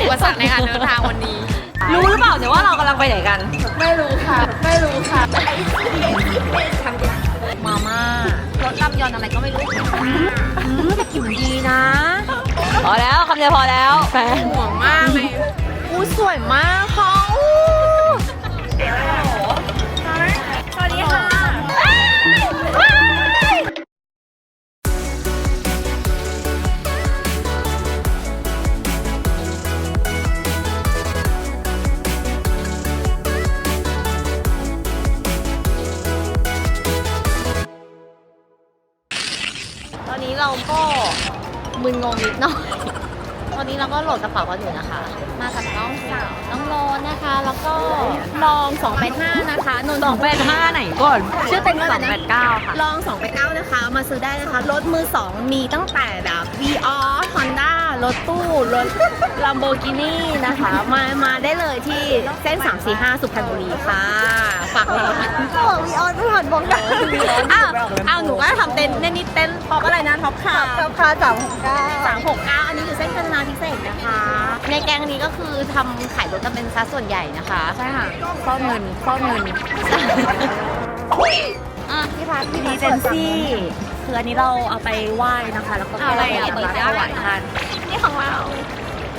อุปสรรคในการเดินทางวันนี้ รู้หรือเปล่าเนี่ยว่าเรากำลังไปไหนกัน ไม่รู้ค่ะ ไม่รู้ค่ะมาม่ารสลำยอนอะไรก็ไม่รู้แต่กลิ่นดีนะ พอแล้วคำเดียวพอแล้วแฟนห่วงมากเลยอู้สวยมากค่ะ งงนิดหน่อยตอนนี้เราก็โหลดกระเป๋ากันอยู่นะคะ มากับน้องสาวน้องโรนนะคะ แล้วก็ลอง285นะคะนนท์สองแปดห้าไหนก่อนชื่อเต็มว่าสอะองไรแปนะดเก้าค่ะ ลอง2ไป9นะคะเอามาซื้อได้นะคะ รถมือ 2 มีตั้งแต่แบบ v ีออ Honda รถตู้ รถ Lamborghini นะคะ มา มาได้เลยที่เส้น 345 สุพรรณบุรีค่ะ ฝากเลยก็บอกวีออนไม่ผ่านบอกกันอ้าวอ้าวหนูก็ทำเต้นเต้นนี่เต้นท็อปอะไรนะท็อปค่ะกับคาสามหกเก้าสามหกเก้าอันนี้อยู่เส้นพัฒนาพิเศษนะคะ ในแกงนี้ก็คือทำขายรถกันเป็นซัสส่วนใหญ่นะคะ ใช่ค่ะฟอกเงินฟอกเงินอะพี่พัดพี่ดีพัดเจนซี่ คืออันนี้เราเอาไปไหว้นะคะ แล้วก็อะไรอะเปิดถวายท่านนี่ของเรา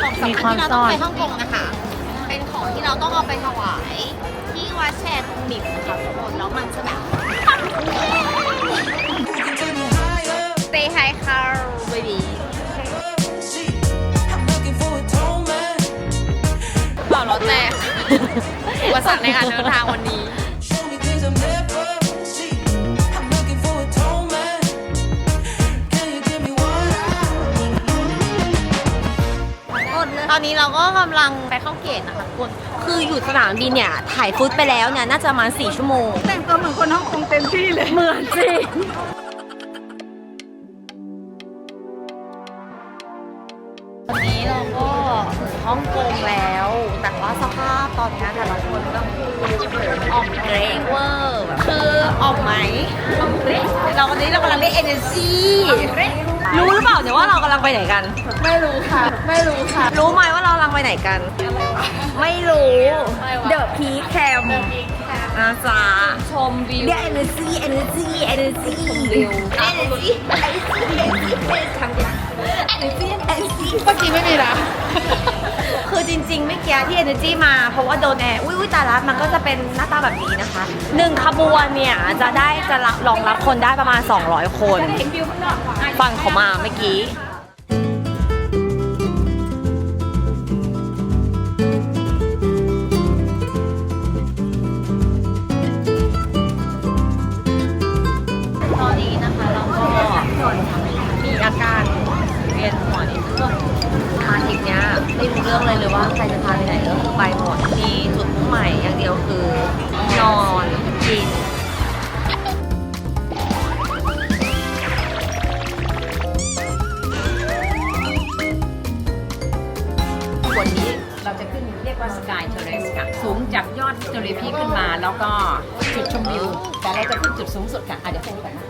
ของมีสำคคัวาญมที่เราต้องซ่อนไปฮ่องกงนะคะ เป็นของที่เราต้องเอาไปถวายที่วัดแชร์ตรงหมิบนะคะทุกคนแล้วมันจะแบบ Say hi car baby เปล่ารถแตกอุปสรรคในการเดินทางวันนี้ ตอนนี้เราก็กำลังไปเข้าเกตนะคะทุกคนคืออยู่สนามบินเนี่ย ถ่ายฟุตไปแล้วเนี่ย น่าจะประมาณ4ชั่วโมง แต่งตัวเหมือนคนฮ่องกงเต็มที่เลยเหมือนจริงวันนี้เราก็ถึงฮ่องกงแล้ว แต่ว่าสภาพตอนนี้แต่ละคนก็คือออกเกรงเวอร์แบบคือออกไหมออกเกรงเราวันนี้เรากำลังเรียก energy รู้หรือเปล่าเนี่ยว่าเรากำลังไปไหนกัน ไม่รู้ค่ะ ไม่รู้ค่ะ รู้ไหมว่าเรากำลังไปไหนกัน ไม่รู้อะไรวะเดอะพีแคมอาจาชมวิวเรียก energy energy energy วิว energy energy ทำดิ energy energy เมื่อกี้ไม่มีละคือจริงๆไม่เกี้ที่ energy มาเพราะว่าโดนแอร์อุ้ยอุ้ยตายละมันก็จะเป็นหน้าตาแบบนี้นะคะหนึ่งขบวนเนี่ยจะได้จะรับรองรับคนได้ประมาณ 200 คนฟังเขามาเมื่อกี้ จากยอดเทเรพีขึ้นมาแล้วก็จุดชมวิว แต่เราจะขึ้นจุดสูงสุดกันอะเดี๋ยวไปดูกันนะ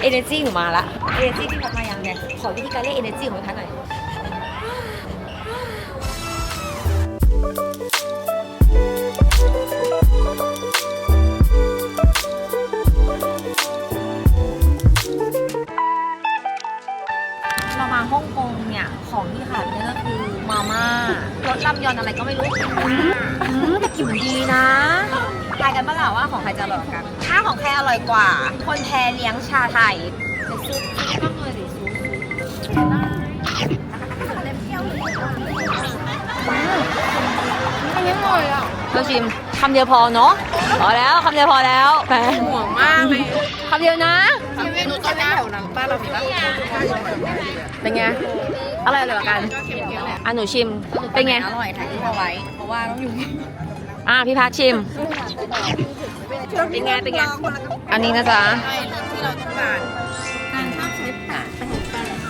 เอเนจีหนูมาละเอเนจีที่พัดมายังเนี่ยขอวิธีการเรียกเอเนจีของพี่พัดหน่อยารสลำยอนอะไรก็ไม่รู้อืมแต่กลิ่นดีนะทายกันเปล่าว่าของใครจะอร่อยกว่ากัน ถ้าของใครอร่อยกว่า คนแพ้เลี้ยงชาไทยไปซุปก็เลยสิซุปอันนี้อร่อยอะเราชิมคำเดียวพอเนาะพอแล้วคำเดียวพอแล้วแฟนห่วงมากเลยคำเดียวนะเมนูก็ได้แถวนั้นบ้านเรามีบ้างเป็นไง อะไรอร่อยกว่ากันอะหนูชิม เป็นไง อร่อยถ่ายที่เอาไว้ เพราะว่าต้องอยู่อะพี่พัชชิม เป็นไง เป็นไง อันนี้นะจ๊ะใช่รสที่เราต้องการ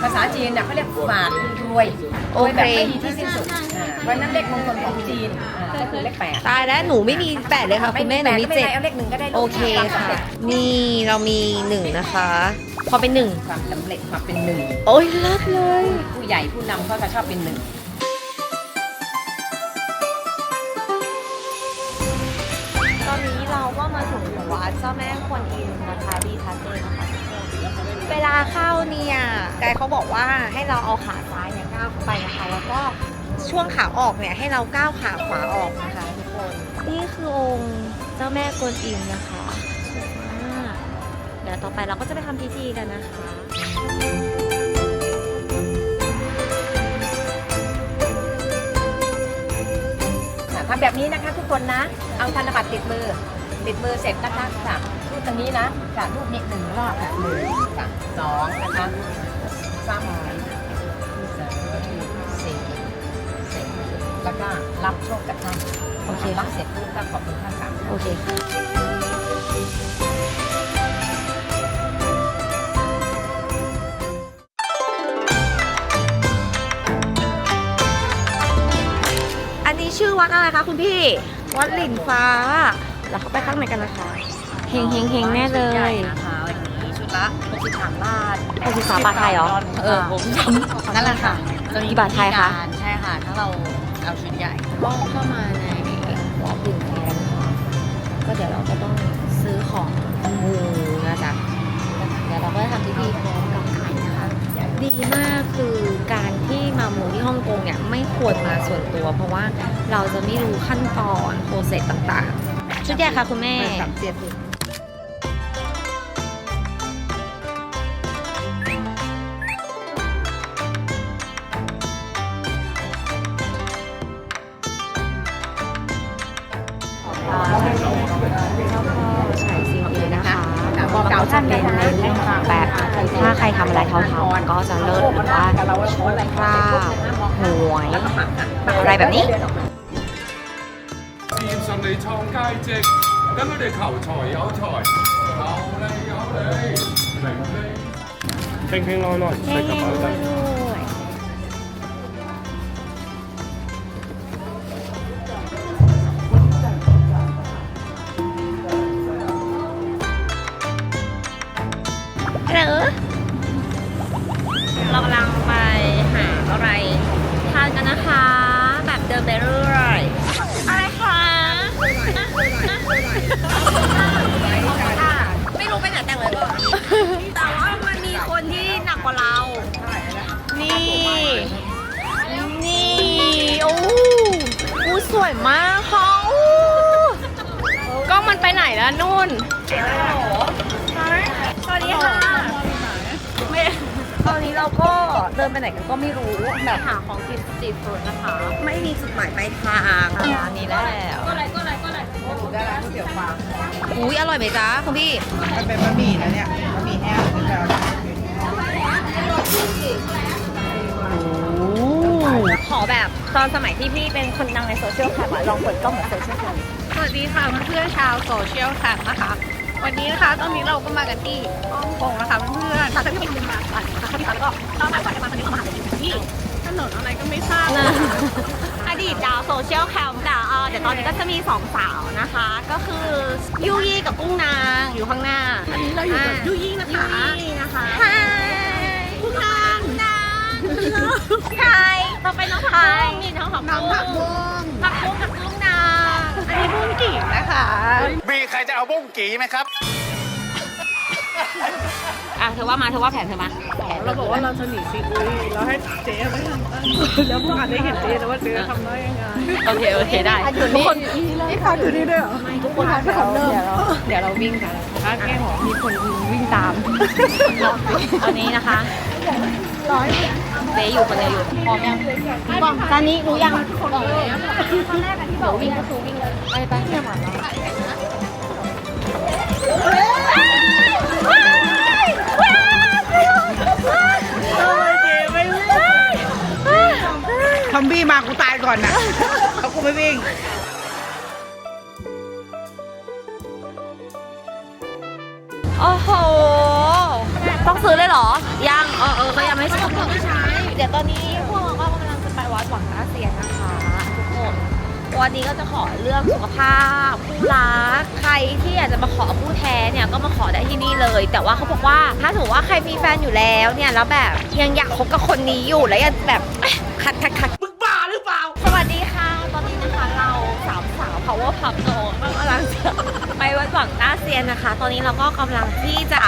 ภาษาจีนเนี่ยเขาเรียกฝาดรวยโอรวยเคแบบไม่มีที่สิ้นสุดอ่าเพราะฉะนั้นเลขมงคลของจีนอ่าก็คือเลขแปดตายแล้วหนูไม่มีแปดเลยค่ะคุณแม่หนูมีไม่เจ็ดเป็นไรเอาเลขหนึ่งก็ได้ลูกโอเคตามสำค่ะเร็จนี่เรามีหนึ่งนะคะ ความเป็นหนึ่งความสำเร็จความเป็นหนึ่งโอ้ยรักเลย ผู้ใหญ่ผู้นำก็จะชอบเป็นหนึ่งตอนนี้เราก็มาถึงวัดเจ้าแม่ควนอิมนะคะดีทัศเตนะคเวลาเข้าเนี่ยกายเขาบอกว่าให้เราเอาขาซ้ายเนี่ยก้าวไปนะคะ แล้วก็ช่วงขาออกเนี่ยให้เราก้าวขาขวาออกนะคะทุกคน นี่คือองค์เจ้าแม่กวนอิมนะคะ ดี๋ยวต่อไปเราก็จะไปทำพิธีกันนะคะทำแบบนี้นะคะทุกคนนะ เอาธนบัตรติดมือ ติดมือเสร็จนะคะค่ะรูปตรงนี้นะค่ะรูปนี้หนึ่งรอบค่ะหนึ่งค่ะสองนะคะสามสี่สี่แล้วก็รับโชคกับท่านโอเครับเสร็จปุ๊บก็ขอบคุณท่านค่ะโอเคค่ะ วัดอะไรคะคุณพี่ วัดหลินฟ้าแล้วเข้าไปข้างในกันนะคะเฮงเฮงเฮงแน่เลยนะคะวันนี้ชุดละ63บาทหกสิบสามบาทไทยเหรอเออผมจำนั่นแหละค่ะกี่บาทไทยคะ ใช่ค่ะ ถ้าเราเอาชุดใหญ่ก็เข้ามาในวัดหลินฟ้านะคะก็เดี๋ยวเราก็ต้องซื้อของมูนะจ๊ะเดี๋ยวเราก็จะทำพิธีพร้อมกับไข่นะคะดีมากคือการที่มามูที่ฮ่องกงเนี่ยไม่ควรมาส่วนตัว เพราะว่า เราจะไม่รู้ขั้นตอนโปรเซสต่างๆ ชุดใหญ่ค่ะคุณแม่ สามเจ็ดใช้ซีดีนะคะก็จะเป็นในเรื่องของแบบถ้าใครทำอะไรเท่าๆก็จะเลิศหรือว่าโชคลาภหวยอะไรแบบนี้ 創佳績，等佢哋求財有財，求利有利，平平安安，食個飽得。 นี่นี่โอ้อู้สวยมากเขาก็มันไปไหนแล้วนุ่น สวัสดีค่ะไม่ตอนนี้เราก็เดินไปไหนกันก็ไม่รู้แบบหาของกินสตรีทฟู้ดนะคะ ไม่มีจุดหมายปลายทางร้านนี้แล้วก็อะไรก็อะไรก็อะไรได้ร้านก๋วยเตี๋ยวปลาอุ้ยอร่อยไหมจ๊ะคุณพี่ มันเป็นบะหมี่นะเนี่ยบะหมี่แห้งหรือเปล่าขอ แบบตอนสมัยที่พี่เป็นคนดังในโซเชียลแคมอะลองเปิดกล้องแบบโซเชียลแคมสวัสดีค่ะเพื่อนๆชาวโซเชียลแคมนะคะ วันนี้นะคะตอนนี้เราก็มากันที่ฮ่องกงนะคะเพื่อนๆค่ะที่เป็นมาก่อนนะคะแล้วก็เรามาก่อนจะมาตอนนี้เรามาหากันที่ถนนอะไรก็ไม่ทราบนะอดีตดาวโซเชียลแคมป์แต่เอ่อเดี๋ยวตอนนี้ก็จะมีสองสาวนะคะ ก็คือยูยี่กับกุ้งนางอยู่ข้างหน้าวันนี้เราอยู่กับยูยี่นะคะยูยี่นะคะ ไทยต่อไปน้องไทยนี่น้องผักน้องบุ้ผักงบุ้งผักบุ้งกับกุ้งนางอันนี้บุ้งกิ่งนะคะ มีใครจะเอาบุ้งกีไหมครับอะเธอว่ามาเธอว่าแผนเธอมาเราบอกว่าเราจะหนีซีอุยเราให้เจ๊ไม่ทำได้แล้วพวกอันได้เห็นเจ๊แล้วว่าเจ๊ทำได้ยังไงโอเคโอเคได้ทุกคนนี่ค่ะอยู่นี่ด้วยเหรอทุกคนเดี๋ยวเราเดี๋ยวเราเดี๋ยวเราวิ่งกันถ้าแก้หอมีคนวิ่งตามตอนนี้นะคะ เจ๊อยู่คนเดียวอยู่พร้อมยังบอกตอนนี้รู้ยังบอกแล้วเดี๋ยววิ่งก็คือวิ่งเลยไปไปเนี่ยหมดแล้วทอมบี้มากูตายก่อนนะเขากูไม่วิ่งโอ้โห ต้องซื้อเลยเหรอ ยัง เออเออเขายังไม่ซื้อ เดี๋ยวตอนนี้พวกเราก็กำลังจะไปวัดหวังน้าเสียนนะคะทุกคนวันนี้ก็จะขอเรื่องสุขภาพคู่รักใครที่อยากจะมาขอคู่แท้เนี่ยก็มาขอได้ที่นี่เลย แต่ว่าเขาบอกว่าถ้าถือว่าใครมีแฟนอยู่แล้วเนี่ยแล้วแบบยังอยากคบกับคนนี้อยู่แล้วยังแบบเอ๊ะขัดขัดขัดมึงบ้าหรือเปล่า สวัสดีค่ะ ตอนนี้นะคะเราสามสาว power pub โนก็กำลังจะไปไปวัดหวังต้าเซียนนะคะ ตอนนี้เราก็กำลังที่จะ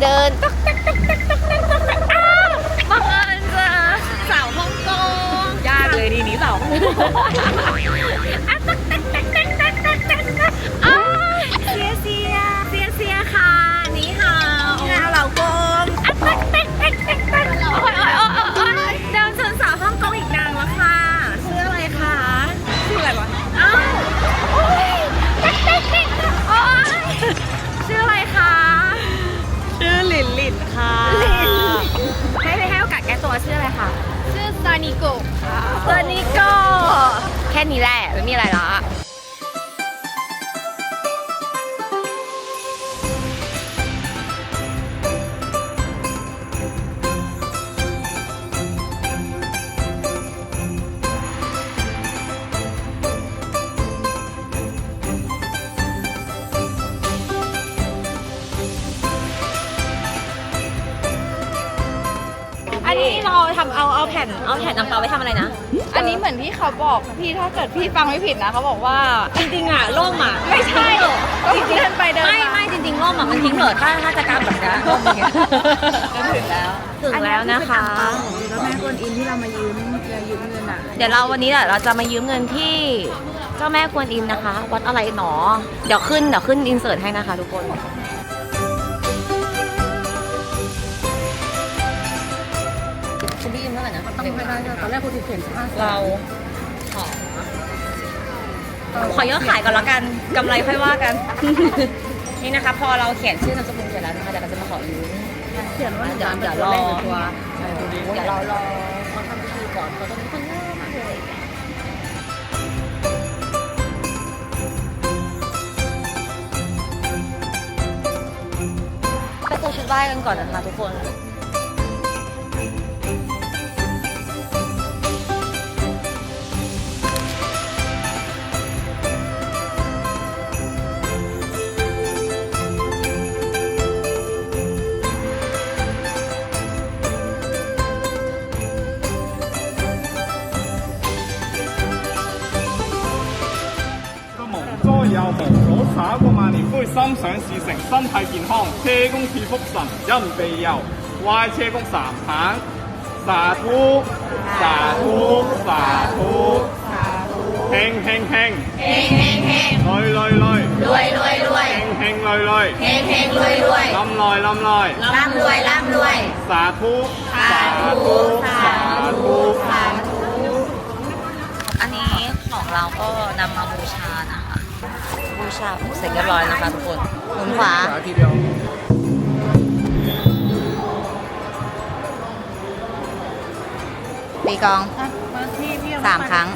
เดินตักตักตักตักตัก ทีนี้เปล่า เราทำเอาเอาแผ่นเอาแผ่นน้ำเปล่าไปทำอะไรนะ อันนี้เหมือนที่เขาบอกพี่ถ้าเกิดพี่ฟังไม่ผิดนะเขาบอกว่า จริงๆอะร่มอะไม่ใช่ก็จริงๆเดินไปเดินมาไม่ไม่จริงๆร่มอะมันทิ้งเหรอถ้าถ้าจะกำแบบนี้ร่มอย่างเงี้ยก็ถึงแล้วถึงแล้วนะคะแล้วแม่กวนอินที่เรามายืมเรายืมเงินอะเดี๋ยวเราวันนี้แหละเราจะมายืมเงินที่เจ้าแม่กวนอิมนะคะ วัดอะไรหนอ เดี๋ยวขึ้นเดี๋ยวขึ้นอินเสิร์ตให้นะคะทุกคน นะต้องไม่ได้ตอนแรกคุณถูกเขียนห้าเราขอขอยอดขายก่อนแล้วกันกำไรค่อยว่ากัน นี่นะคะ พอเราเขียนชื่อนามสกุลเสร็จแล้วนะคะเดี๋ยวเราจะมาขอยืม เขียนว่าเดี๋ยวเดี๋ยวรอเลขหรือตัวเดี๋ยวเรารอเขาทำพิธีก่อนเขาะตอนนี้คนเยอะมากเลยไปปูชุดไหว้กันก่อนนะคะทุกคน 茶過萬年杯心想事成，身體健康，车公赐福神，人庇佑，歪车公三棒，沙土沙土沙土，興興興，興興興，累累累，รวยรวยรวย興興累累，เฮงเฮงรวยร冧來冧來，ร่ำรวยร่อันนี้ของเราก็นำมาบูชานะ คะบูชาเสร็จเรียบร้อยนะคะทุกคนหมุนขวาทีเดียวตีกลองมาที่พี่สามครั้ง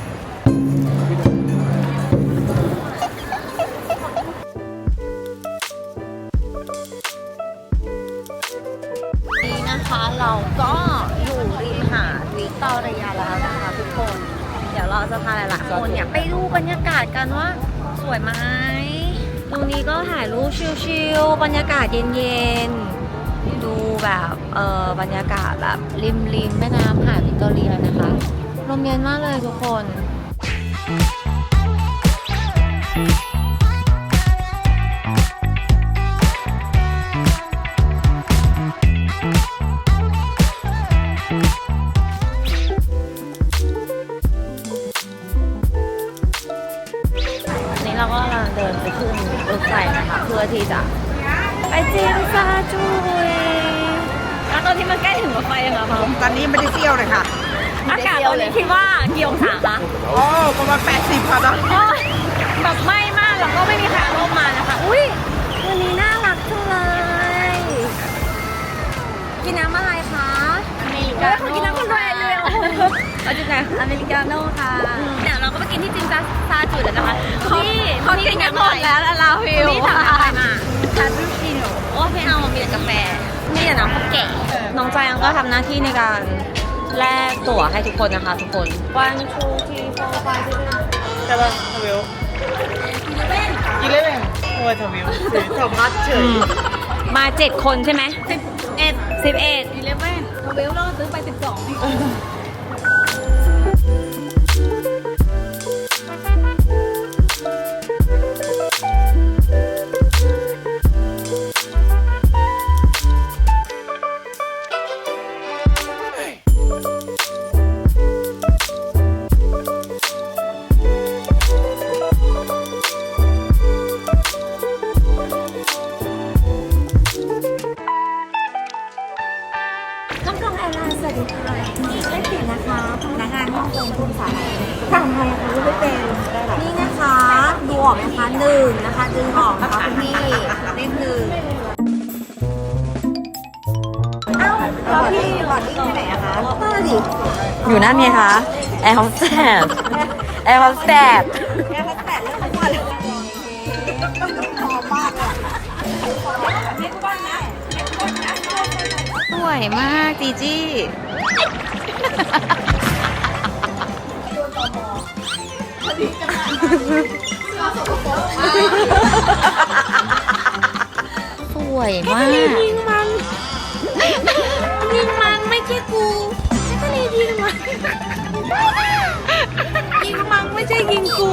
นี่นะคะเราก็อยู่ริมหาดวิกตอเรียแล้วนะคะทุกคน เดี๋ยวเราจะพาหลายๆคนเนี่ยไปดูบรรยากาศกันว่าสวยไหม ตรงนี้ก็ถ่ายรูปชิลๆบรรยากาศเย็นๆ ดูแบบเออบรรยากาศแบบริมริมแม่น้ำหาดวิกตอเรียนะคะลมเย็นมากเลยทุกคนอัน ที่จะไปเจียงซาจุยแล้วตอนที่มันใกล้ถึงรถไฟยังไงคะตอนนี้ไม่ได้เที่ยวเลยค่ะ อากาศตอนนี้คิดว่ากี่องศาคะโอ้ประมาณ80ค่ะตอนโอ้ยแบบไหม้มากแล้วก็ไม่มีใครเอาร่มมานะคะ อุ้ยวันนี้น่ารักจังเลย กินน้ำอะไรคะอเมริกาโน่กินน้ำคนรวยเลยเอาจุดไหนอเมริกาโน่ค่ะเดี๋ยวเราก็ ไปกินที่จินซาซาจุดแล้วนะคะพี่เขากินกันหมดแล้วแล้วเราหิวพี่สั่งอะไรมาคาปูชิโน่โอ้ไม่เอามีแต่กาแฟมีแต่น้ำข้าวแก่น้องจยังก็ทำหน้าที่ในการแลกตั๋วให้ทุกคนนะคะ ทุกคน one two three four five six ใช่ป่ะทวิวอีเลเว่นโอ้ยทวิวสมพัดเฉยมาเจ็ดคนใช่ไหมสิบเอ็ดสิบเอ็ดอีเลฟเว่นเวลเราซื้อไปสิบสอง งานฮ่องกงพูดภาทยทำไมคะไม่เป็นนี่นะคะดูออกไหมคะหนึ่งนะคะดึงออกนะคะคุณพี่เลขหนึ่งเอ้าแล้วพี่บอดดิ้งไปไหนอะคะนั่นนะดิอยู่นั่นไงคะแอร์โฮสเตสแอร์โฮสเตสแค่พักแปดเรื่องทุกวันเลยพอมากเลยสวยมากจีจี้ สวยมากยิงมันยิงมันไม่ใช่กูแค่เลยยิงมันยิงมันไม่ใช่ยิงกู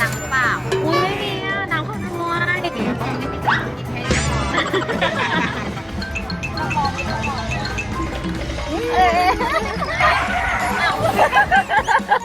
ตังเปล่าอุ้ยไม่มีอะน้ำขโมยเ